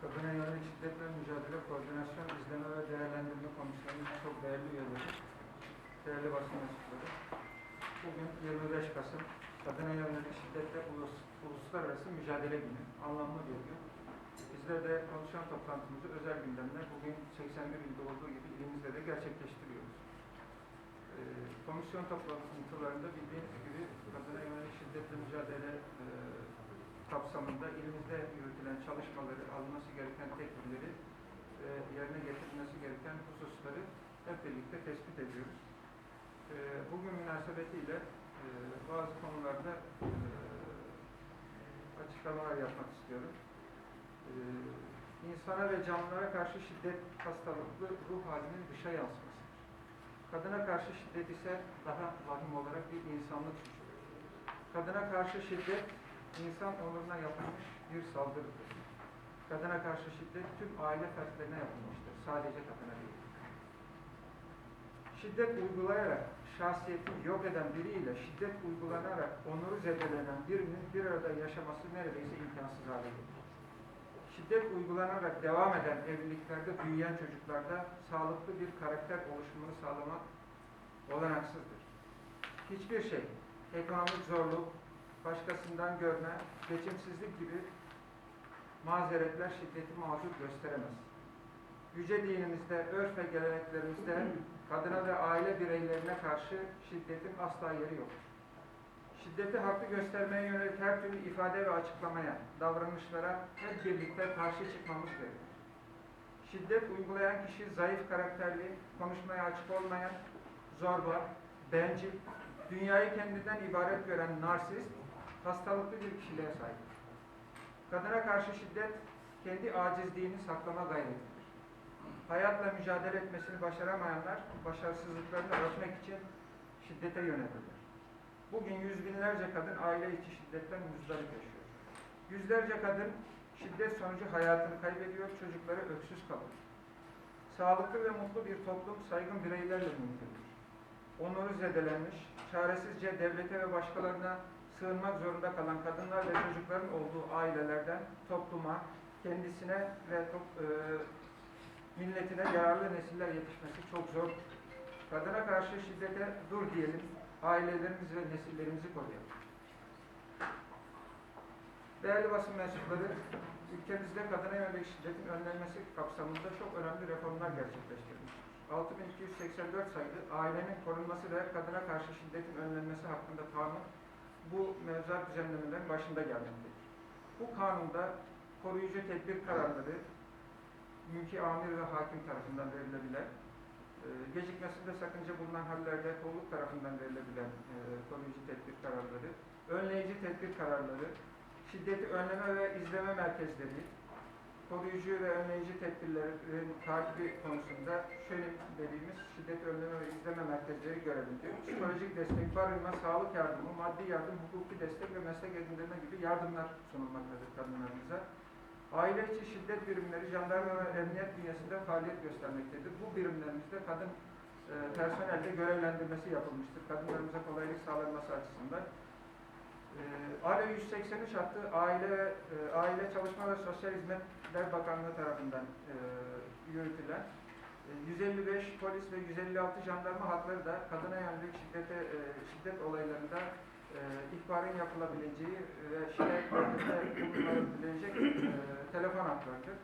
Kadına yönelik şiddetle mücadele koordinasyon, izleme ve değerlendirme komisyonunun çok değerli üyeleri, değerli basın mensupları. Bugün 25 Kasım Kadına yönelik şiddetle ulus, uluslararası mücadele günü. Anlamlı bir gün. Bizler de konuşan toplantımızı özel gündemle bugün 81 ilde olduğu gibi ilimizde de gerçekleştiriyoruz. Ee, komisyon toplantılarında bildiğiniz gibi kadına yönelik şiddetle mücadele e, kapsamında ilimizde yürütülen çalışmaları, alınması gereken tedbirleri e, yerine getirilmesi gereken hususları hep birlikte tespit ediyoruz. E, bugün münasebetiyle e, bazı konularda e, açıklamalar yapmak istiyorum. E, insana ve canlılara karşı şiddet hastalıklı ruh halinin dışa yansıması. Kadına karşı şiddet ise daha vahim olarak bir insanlık suçudur. Kadına karşı şiddet, insan onuruna yapılmış bir saldırıdır. Kadına karşı şiddet tüm aile fertlerine yapılmıştır. Sadece kadına değil. Şiddet uygulayarak şahsiyetini yok eden biriyle şiddet uygulanarak onuru zedelenen birinin bir arada yaşaması neredeyse imkansız hale gelir. Şiddet uygulanarak devam eden evliliklerde büyüyen çocuklarda sağlıklı bir karakter oluşumunu sağlamak olanaksızdır. Hiçbir şey, ekonomik zorluk, başkasından görme, geçimsizlik gibi mazeretler şiddeti mazur gösteremez. Yüce dinimizde, örf ve geleneklerimizde kadına ve aile bireylerine karşı şiddetin asla yeri yok. Şiddeti haklı göstermeye yönelik her türlü ifade ve açıklamaya, davranışlara hep birlikte karşı çıkmamız gerekir. Şiddet uygulayan kişi zayıf karakterli, konuşmaya açık olmayan, zorba, bencil, dünyayı kendinden ibaret gören narsist, hastalıklı bir kişiliğe sahiptir. Kadına karşı şiddet, kendi acizliğini saklama gayretidir. Hayatla mücadele etmesini başaramayanlar, başarısızlıklarını örtmek için şiddete yönelirler. Bugün yüz binlerce kadın aile içi şiddetten muzdarip yaşıyor. Yüzlerce kadın şiddet sonucu hayatını kaybediyor, çocukları öksüz kalır. Sağlıklı ve mutlu bir toplum saygın bireylerle mümkündür. Onuru zedelenmiş, çaresizce devlete ve başkalarına sığınmak zorunda kalan kadınlar ve çocukların olduğu ailelerden topluma, kendisine ve top- e, milletine yararlı nesiller yetişmesi çok zor. Kadına karşı şiddete dur diyelim, ailelerimizi ve nesillerimizi koruyalım. Değerli basın mensupları, ülkemizde kadına yönelik şiddetin önlenmesi kapsamında çok önemli reformlar gerçekleştirilmiştir. 6284 sayılı ailenin korunması ve kadına karşı şiddetin önlenmesi hakkında kanun bu mevzuat düzenlemelerin başında gelmektedir. Bu kanunda koruyucu tedbir kararları mülki amir ve hakim tarafından verilebilen, e, gecikmesinde sakınca bulunan hallerde kolluk tarafından verilebilen e, koruyucu tedbir kararları, önleyici tedbir kararları, şiddeti önleme ve izleme merkezleri, koruyucu ve önleyici tedbirlerin takibi konusunda şöyle dediğimiz şiddet önleme ve izleme merkezleri görevlidir. Psikolojik destek, barınma, sağlık yardımı, maddi yardım, hukuki destek ve meslek edindirme gibi yardımlar sunulmaktadır kadınlarımıza. Aile içi şiddet birimleri jandarma ve emniyet bünyesinde faaliyet göstermektedir. Bu birimlerimizde kadın e, personelde görevlendirmesi yapılmıştır. Kadınlarımıza kolaylık sağlanması açısından. E, ALE 183 hattı Aile, e, Aile Çalışma ve Sosyal Hizmetler Bakanlığı tarafından e, yürütülen e, 155 polis ve 156 jandarma hatları da kadına yönelik şiddete, e, şiddet olaylarında e, ihbarın yapılabileceği ve şikayetlerde bulunabilecek e, telefon hatlarıdır.